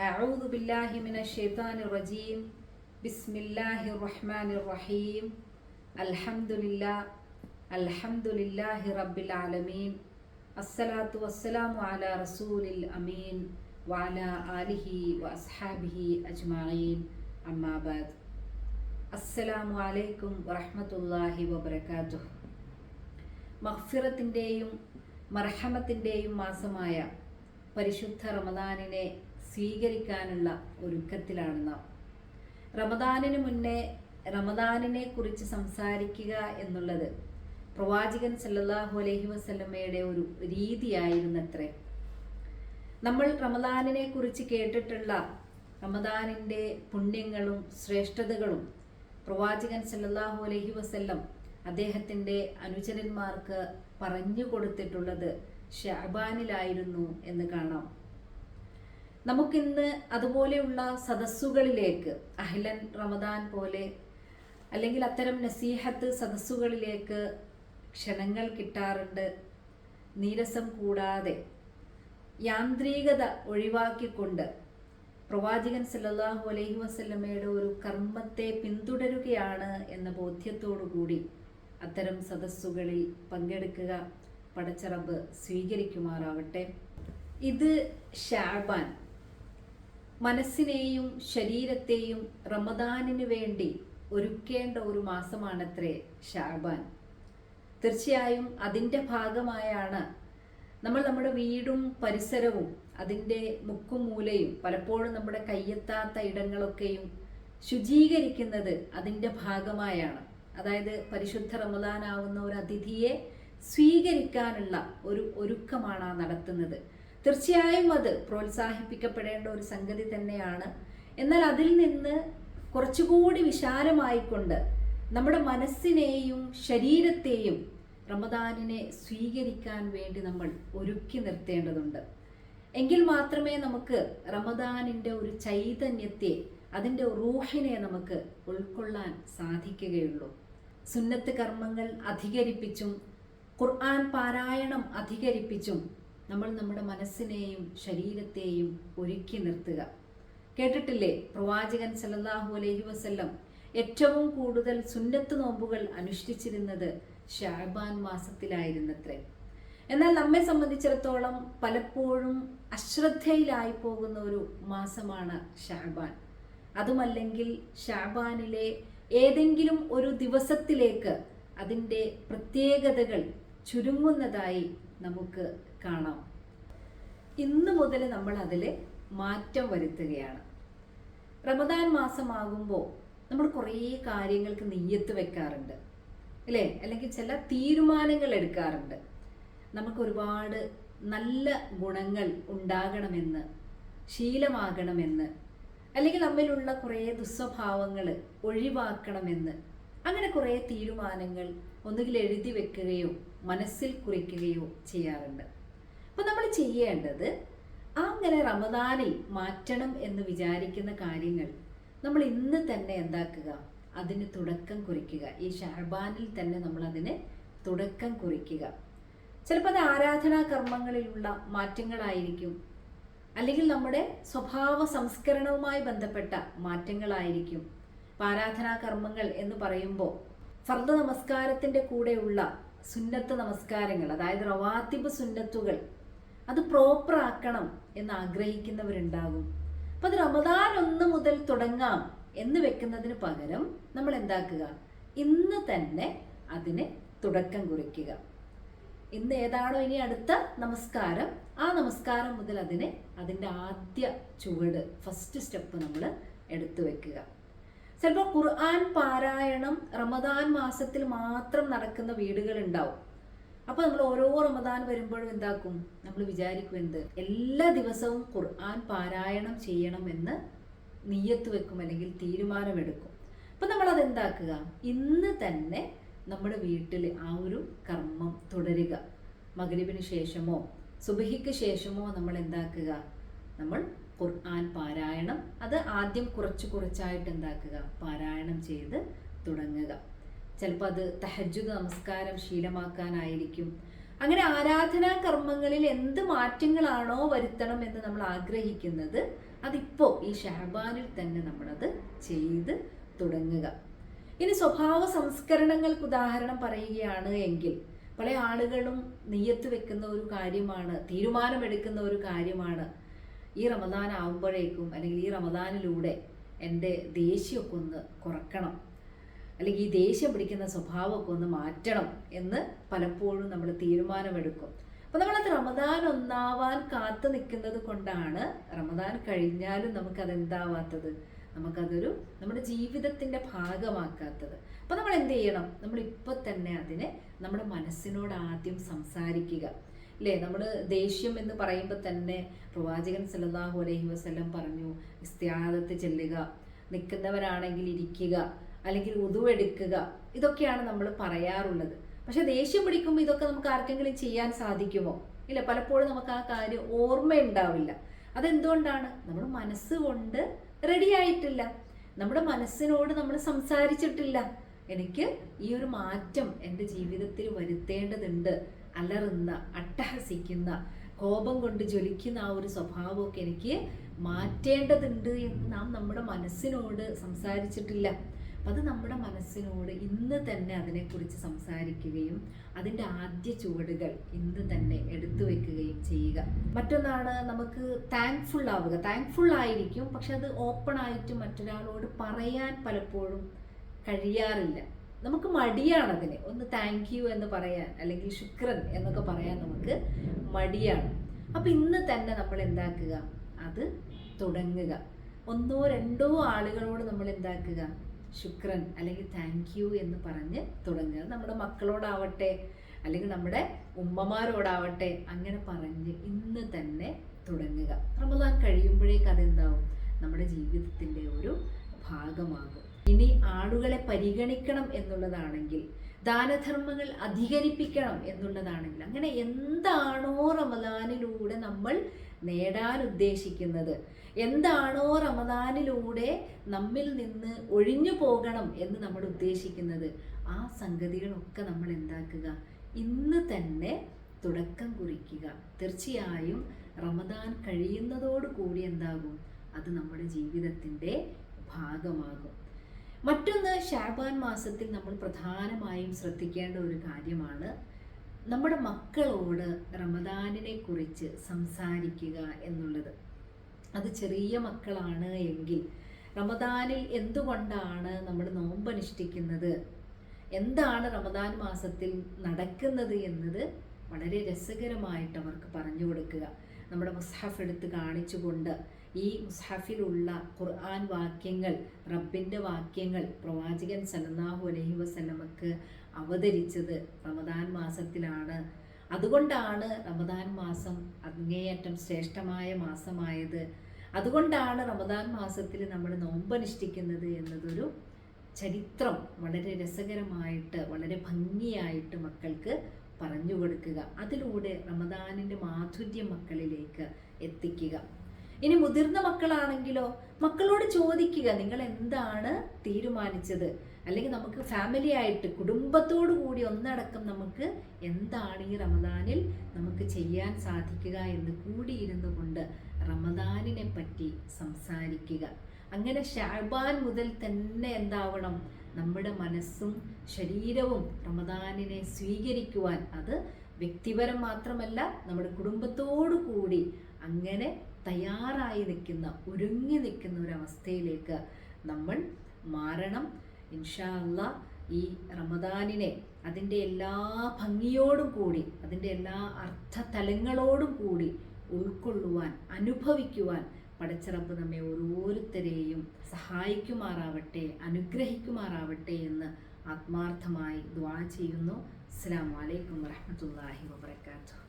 أعوذ بالله من الشيطان الرجيم بسم الله الرحمن الرحيم الحمد لله الحمد لله رب العالمين الصلاة والسلام على رسول الأمين وعلى آله وأصحابه أجمعين أما بعد السلام عليكم ورحمة الله وبركاته മഹ്ഫിറത്തിൻ്റെയും മർഹമത്തിൻ്റെയും മാസമായ പരിശുദ്ധ റമദാനിനെ സ്വീകരിക്കാനുള്ള ഒരുക്കത്തിലാണ് നാം. റമദാനിന് മുന്നേ റമദാനിനെ കുറിച്ച് സംസാരിക്കുക എന്നുള്ളത് പ്രവാചകൻ സല്ലല്ലാഹു അലൈഹി വസല്ലമ്മയുടെ ഒരു രീതിയായിരുന്നത്രേ. നമ്മൾ റമദാനിനെ കുറിച്ച് കേട്ടിട്ടുള്ള റമദാനിന്റെ പുണ്യങ്ങളും ശ്രേഷ്ഠതകളും പ്രവാചകൻ സല്ലല്ലാഹു അലൈഹി വസല്ലം അദ്ദേഹത്തിന്റെ അനുചരന്മാർക്ക് പറഞ്ഞു കൊടുത്തിട്ടുള്ളത് ഷാബാനിലായിരുന്നു എന്ന് കാണാം. നമുക്കിന്ന് അതുപോലെയുള്ള സദസ്സുകളിലേക്ക് അഹ്ലൻ റമദാൻ പോലെ അല്ലെങ്കിൽ അത്തരം നസീഹത്ത് സദസ്സുകളിലേക്ക് ക്ഷണങ്ങൾ കിട്ടാറുണ്ട്. നീരസം കൂടാതെ യാന്ത്രികത ഒഴിവാക്കിക്കൊണ്ട് പ്രവാചകൻ സല്ലല്ലാഹു അലൈഹി വസല്ലമയുടെ ഒരു കർമ്മത്തെ പിന്തുടരുകയാണ് എന്ന ബോധ്യത്തോടു കൂടി അത്തരം സദസ്സുകളിൽ പങ്കെടുക്കുക പടച്ചറബ് സ്വീകരിക്കുമാറാവട്ടെ. ഇത് ഷാബാൻ മനസ്സിനെയും ശരീരത്തെയും റമദാനിന് വേണ്ടി ഒരുക്കേണ്ട ഒരു മാസമാണത്രേ ഷാബാൻ. തീർച്ചയായും അതിന്റെ ഭാഗമായാണ് നമ്മൾ നമ്മുടെ വീടും പരിസരവും അതിന്റെ മുക്കും മൂലയും പലപ്പോഴും നമ്മുടെ കയ്യെത്താത്ത ഇടങ്ങളൊക്കെയും ശുചീകരിക്കുന്നത് അതിന്റെ ഭാഗമായാണ്. അതായത് പരിശുദ്ധ റമദാനാവുന്ന ഒരു അതിഥിയെ സ്വീകരിക്കാനുള്ള ഒരു ഒരുക്കമാണ് നടത്തുന്നത്. തീർച്ചയായും അത് പ്രോത്സാഹിപ്പിക്കപ്പെടേണ്ട ഒരു സംഗതി തന്നെയാണ്. എന്നാൽ അതിൽ നിന്ന് കുറച്ചുകൂടി വിശാലമായിക്കൊണ്ട് നമ്മുടെ മനസ്സിനെയും ശരീരത്തെയും റമദാനിനെ സ്വീകരിക്കാൻ വേണ്ടി നമ്മൾ ഒരുക്കി നിർത്തേണ്ടതുണ്ട്. എങ്കിൽ മാത്രമേ നമുക്ക് റമദാനിന്റെ ഒരു ചൈതന്യത്തെ അതിന്റെ റൂഹിനെ നമുക്ക് ഉൾക്കൊള്ളാൻ സാധിക്കുകയുള്ളൂ. സുന്നത്ത് കർമ്മങ്ങൾ അധികരിപ്പിച്ചും ഖുർആൻ പാരായണം അധികരിപ്പിച്ചും നമ്മൾ നമ്മുടെ മനസ്സിനെയും ശരീരത്തെയും ഒരുക്കി നിർത്തുക. കേട്ടിട്ടില്ലേ? പ്രവാചകൻ സല്ലല്ലാഹു അലൈഹി വസല്ലം ഏറ്റവും കൂടുതൽ സുന്നത്ത് നോമ്പുകൾ അനുഷ്ഠിച്ചിരുന്നത് ഷാബാൻ മാസത്തിലായിരുന്നത്രേ. എന്നാൽ നമ്മെ സംബന്ധിച്ചിടത്തോളം പലപ്പോഴും അശ്രദ്ധയിലായി പോകുന്ന ഒരു മാസമാണ് ഷാബാൻ. അതുമല്ലെങ്കിൽ ഷാബാനിലെ ഏതെങ്കിലും ഒരു ദിവസത്തിലേക്ക് അതിന്റെ പ്രത്യേകതകൾ ചുരുങ്ങുന്നതായി നമുക്ക് കാണാം. ഇന്ന് മുതൽ നമ്മൾ അതിൽ മാറ്റം വരുത്തുകയാണ്. റമദാൻ മാസമാകുമ്പോൾ നമ്മൾ കുറേ കാര്യങ്ങൾക്ക് നെയ്യത്ത് വെക്കാറുണ്ട്. അല്ലേ? അല്ലെങ്കിൽ ചില തീരുമാനങ്ങൾ എടുക്കാറുണ്ട്. നമുക്ക് ഒരുപാട് നല്ല ഗുണങ്ങൾ ഉണ്ടാകണമെന്ന് ശീലമാകണമെന്ന് അല്ലെങ്കിൽ നമ്മിലുള്ള കുറേ ദുസ്വഭാവങ്ങൾ ഒഴിവാക്കണമെന്ന് അങ്ങനെ കുറേ തീരുമാനങ്ങൾ ഒന്നുകിൽ എഴുതി വെക്കുകയോ മനസ്സിൽ കുറിക്കുകയോ ചെയ്യാറുണ്ട്. അപ്പം നമ്മൾ ചെയ്യേണ്ടത് അങ്ങനെ റമദാനിൽ മാറ്റണം എന്ന് വിചാരിക്കുന്ന കാര്യങ്ങൾ നമ്മൾ ഇന്ന് തന്നെ എന്താക്കുക? അതിന് തുടക്കം കുറിക്കുക. ഈ ഷഹബാനിൽ തന്നെ നമ്മൾ അതിന് തുടക്കം കുറിക്കുക. ചിലപ്പോൾ അത് ആരാധനാ കർമ്മങ്ങളിലുള്ള മാറ്റങ്ങളായിരിക്കും. അല്ലെങ്കിൽ നമ്മുടെ സ്വഭാവ സംസ്കരണവുമായി ബന്ധപ്പെട്ട മാറ്റങ്ങളായിരിക്കും. ആരാധനാ കർമ്മങ്ങൾ എന്ന് പറയുമ്പോൾ ഫർദ നമസ്കാരത്തിന്റെ കൂടെയുള്ള സുന്നത്ത് നമസ്കാരങ്ങൾ അതായത് റവാത്തിബ് സുന്നത്തുകൾ അത് പ്രോപ്പർ ആക്കണം എന്ന് ആഗ്രഹിക്കുന്നവരുണ്ടാകും. അപ്പം അത് റമദാൻ ഒന്ന് മുതൽ തുടങ്ങാം എന്ന് വെക്കുന്നതിന് പകരം നമ്മൾ എന്താക്കുക? ഇന്ന് തന്നെ അതിന് തുടക്കം കുറിക്കുക. ഇന്ന് ഏതാണോ ഇനി അടുത്ത നമസ്കാരം. ആ നമസ്കാരം മുതൽ അതിന് അതിന്റെ ആദ്യ ചുവട് ഫസ്റ്റ് സ്റ്റെപ്പ് നമ്മൾ എടുത്തു വെക്കുക. ചിലപ്പോൾ ഖുർആൻ പാരായണം റമദാൻ മാസത്തിൽ മാത്രം നടക്കുന്ന വീടുകൾ ഉണ്ടാവും അപ്പോൾ നമ്മൾ ഓരോ റമദാൻ വരുമ്പോഴും എന്താക്കും? നമ്മൾ വിചാരിക്കും എന്ത്? എല്ലാ ദിവസവും ഖുർആൻ പാരായണം ചെയ്യണം എന്ന് നീയത്ത് വെക്കും അല്ലെങ്കിൽ തീരുമാനമെടുക്കും. അപ്പൊ നമ്മൾ അത് എന്താക്കുക? ഇന്ന് തന്നെ നമ്മുടെ വീട്ടിൽ ആ ഒരു കർമ്മം തുടരുക. മകരിബിന് ശേഷമോ സുബഹിക്ക് ശേഷമോ നമ്മൾ എന്താക്കുക? നമ്മൾ ഖുർആൻ പാരായണം. അത് ആദ്യം കുറച്ച് കുറച്ചായിട്ട് എന്താക്കുക? പാരായണം ചെയ്ത് തുടങ്ങുക. ചിലപ്പോൾ അത് തഹജുദ് നമസ്കാരം ശീലമാക്കാനായിരിക്കും. അങ്ങനെ ആരാധനാ കർമ്മങ്ങളിൽ എന്ത് മാറ്റങ്ങളാണോ വരുത്തണം എന്ന് നമ്മൾ ആഗ്രഹിക്കുന്നത് അതിപ്പോൾ ഈ ഷഹബാനിൽ തന്നെ നമ്മളത് ചെയ്ത് തുടങ്ങുക. ഇനി സ്വഭാവ സംസ്കരണങ്ങൾക്ക് ഉദാഹരണം പറയുകയാണ് എങ്കിൽ പല ആളുകളും നെയ്യത്ത് വെക്കുന്ന ഒരു കാര്യമാണ് തീരുമാനമെടുക്കുന്ന ഒരു കാര്യമാണ്. ഈ റമദാൻ ആകുമ്പോഴേക്കും അല്ലെങ്കിൽ ഈ റമദാനിലൂടെ എന്റെ ദേഷ്യമൊക്കെ ഒന്ന് കുറക്കണം. അല്ലെങ്കിൽ ഈ ദേഷ്യം പിടിക്കുന്ന സ്വഭാവമൊക്കെ ഒന്ന് മാറ്റണം എന്ന് പലപ്പോഴും നമ്മൾ തീരുമാനമെടുക്കും. അപ്പോൾ നമ്മളത് റമദാൻ ഒന്നാവാൻ കാത്തു നിൽക്കുന്നത് കൊണ്ടാണ് റമദാൻ കഴിഞ്ഞാലും നമുക്കത് എന്താവാത്തത് നമുക്കതൊരു നമ്മുടെ ജീവിതത്തിന്റെ ഭാഗമാക്കാത്തത്. അപ്പോൾ നമ്മൾ എന്ത് ചെയ്യണം? നമ്മൾ ഇപ്പോൾ തന്നെ അതിനെ നമ്മുടെ മനസ്സിനോട് ആദ്യം സംസാരിക്കുക. അല്ലേ നമ്മൾ ദേഷ്യം എന്ന് പറയുമ്പോൾ തന്നെ പ്രവാചകൻ സല്ലാഹു അലൈഹി വസല്ലം പറഞ്ഞു ഇസ്തിയാദത്ത് ചെല്ലുക. നിൽക്കുന്നവരാണെങ്കിൽ ഇരിക്കുക. അല്ലെങ്കിൽ ഉതുവെടുക്കുക. ഇതൊക്കെയാണ് നമ്മൾ പറയാറുള്ളത്. പക്ഷെ ദേഷ്യം പിടിക്കുമ്പോൾ ഇതൊക്കെ നമുക്ക് ആർക്കെങ്കിലും ചെയ്യാൻ സാധിക്കുമോ? ഇല്ല പലപ്പോഴും നമുക്ക് ആ കാര്യം ഓർമ്മയുണ്ടാവില്ല. അതെന്തുകൊണ്ടാണ്? നമ്മുടെ മനസ്സുകൊണ്ട് റെഡി ആയിട്ടില്ല. നമ്മുടെ മനസ്സിനോട് നമ്മൾ സംസാരിച്ചിട്ടില്ല. എനിക്ക് ഈ ഒരു മാറ്റം എന്റെ ജീവിതത്തിൽ വരുത്തേണ്ടതുണ്ട്. അലറുന്ന അട്ടഹസിക്കുന്ന കോപം കൊണ്ട് ജ്വലിക്കുന്ന ആ ഒരു സ്വഭാവമൊക്കെ എനിക്ക് മാറ്റേണ്ടതുണ്ട് എന്ന് നാം നമ്മുടെ മനസ്സിനോട് സംസാരിച്ചിട്ടില്ല. അപ്പം അത് നമ്മുടെ മനസ്സിനോട് ഇന്ന് തന്നെ അതിനെക്കുറിച്ച് സംസാരിക്കുകയും അതിന്റെ ആദ്യ ചുവടുകൾ ഇന്ന് തന്നെ എടുത്തു വെക്കുകയും ചെയ്യുക. മറ്റൊന്നാണ് നമുക്ക് താങ്ക്ഫുൾ ആവുക. താങ്ക്ഫുൾ ആയിരിക്കും പക്ഷെ അത് ഓപ്പൺ ആയിട്ട് മറ്റൊരാളോട് പറയാൻ പലപ്പോഴും കഴിയാറില്ല. നമുക്ക് മടിയാണ് അതിന്. ഒന്ന് താങ്ക് യു എന്ന് പറയാൻ അല്ലെങ്കിൽ ശുക്രൻ എന്നൊക്കെ പറയാൻ നമുക്ക് മടിയാണ്. അപ്പം ഇന്ന് തന്നെ നമ്മൾ എന്താക്കുക? അത് തുടങ്ങുക. ഒന്നോ രണ്ടോ ആളുകളോട് നമ്മൾ എന്താക്കുക? ശുക്രൻ അല്ലെങ്കിൽ താങ്ക് യു എന്ന് പറഞ്ഞ് തുടങ്ങുക. നമ്മുടെ മക്കളോടാവട്ടെ അല്ലെങ്കിൽ നമ്മുടെ ഉമ്മമാരോടാവട്ടെ അങ്ങനെ പറഞ്ഞ് ഇന്ന് തന്നെ തുടങ്ങുക. റമദാൻ കഴിയുമ്പോഴേക്ക് അതെന്താവും? നമ്മുടെ ജീവിതത്തിന്റെ ഒരു ഭാഗമാകും. ഇനി ആളുകളെ പരിഗണിക്കണം എന്നുള്ളതാണെങ്കിൽ ദാനധർമ്മങ്ങൾ അധികരിപ്പിക്കണം എന്നുള്ളതാണെങ്കിൽ അങ്ങനെ എന്താണോ റമദാനിലൂടെ നമ്മൾ നേടാൻ ഉദ്ദേശിക്കുന്നത്. എന്താണോ റമദാനിലൂടെ നമ്മിൽ നിന്ന് ഒഴിഞ്ഞു പോകണം എന്ന് നമ്മൾ ഉദ്ദേശിക്കുന്നത്. ആ സംഗതികളൊക്കെ നമ്മൾ എന്താക്കുക? ഇന്ന് തന്നെ തുടക്കം കുറിക്കുക. തീർച്ചയായും റമദാൻ കഴിയുന്നതോടുകൂടി എന്താകും? അത് നമ്മുടെ ജീവിതത്തിന്റെ ഭാഗമാകും. മറ്റൊന്ന് ഷാബാൻ മാസത്തിൽ നമ്മൾ പ്രധാനമായും ശ്രദ്ധിക്കേണ്ട ഒരു കാര്യമാണ്. നമ്മുടെ മക്കളോട് റമദാനിനെ കുറിച്ച് സംസാരിക്കുക എന്നുള്ളത്. അത് ചെറിയ മക്കളാണ് എങ്കിൽ റമദാനിൽ എന്തുകൊണ്ടാണ് നമ്മൾ നോമ്പനുഷ്ഠിക്കുന്നത്? എന്താണ് റമദാൻ മാസത്തിൽ നടക്കുന്നത് എന്നത് വളരെ രസകരമായിട്ട് അവർക്ക് പറഞ്ഞു കൊടുക്കുക. നമ്മുടെ മുസ്ഹഫ് എടുത്ത് കാണിച്ചുകൊണ്ട് ഈ മുസ്ഹഫിലുള്ള ഖുർആൻ വാക്യങ്ങൾ റബ്ബിന്റെ വാക്യങ്ങൾ പ്രവാചകൻ സല്ലല്ലാഹു അലഹി വസല്ലമക്ക് അവതരിച്ചത് റമദാൻ മാസത്തിലാണ്. അതുകൊണ്ടാണ് റമദാൻ മാസം അങ്ങേയറ്റം ശ്രേഷ്ഠമായ മാസമായത്. അതുകൊണ്ടാണ് റമദാൻ മാസത്തിൽ നമ്മൾ നോമ്പനുഷ്ഠിക്കുന്നത് എന്നതൊരു ചരിത്രം വളരെ രസകരമായിട്ട് വളരെ ഭംഗിയായിട്ട് മക്കൾക്ക് പറഞ്ഞു കൊടുക്കുക. അതിലൂടെ റമദാനിന്റെ മാധുര്യം മക്കളിലേക്ക് എത്തിക്കുക. ഇനി മുതിർന്ന മക്കളാണെങ്കിലോ മക്കളോട് ചോദിക്കുക നിങ്ങൾ എന്താണ് തീരുമാനിച്ചത്? അല്ലെങ്കിൽ നമുക്ക് ഫാമിലി ആയിട്ട് കുടുംബത്തോടു കൂടി ഒന്നടക്കം നമുക്ക് എന്താണ് ഈ റമദാനിൽ നമുക്ക് ചെയ്യാൻ സാധിക്കുക എന്ന് കൂടിയിരുന്നു കൊണ്ട് റമദാനിനെ പറ്റി സംസാരിക്കുക. അങ്ങനെ ഷാബാൻ മുതൽ തന്നെ എന്താവണം? നമ്മുടെ മനസ്സും ശരീരവും റമദാനിനെ സ്വീകരിക്കുവാൻ. അത് വ്യക്തിപരം മാത്രമല്ല നമ്മുടെ കുടുംബത്തോടു കൂടി അങ്ങനെ തയ്യാറായി നിൽക്കുന്ന ഒരുങ്ങി നിൽക്കുന്ന ഒരവസ്ഥയിലേക്ക് നമ്മൾ മാറണം. ഇൻഷാ അല്ലാ ഈ റമദാനിനെ അതിന്റെ എല്ലാ ഭംഗിയോടും കൂടി അതിന്റെ എല്ലാ അർത്ഥതലങ്ങളോടും കൂടി ഉൾക്കൊള്ളുവാൻ അനുഭവിക്കുവാൻ പടച്ചിറപ്പ് നമ്മെ ഓരോരുത്തരെയും സഹായിക്കുമാറാവട്ടെ അനുഗ്രഹിക്കുമാറാവട്ടെ എന്ന് ആത്മാർത്ഥമായി ദ്വാ ചെയ്യുന്നു. അസ്സാം വലൈക്കും വറഹമത്തല്ലാഹി വാബർക്കാത്തു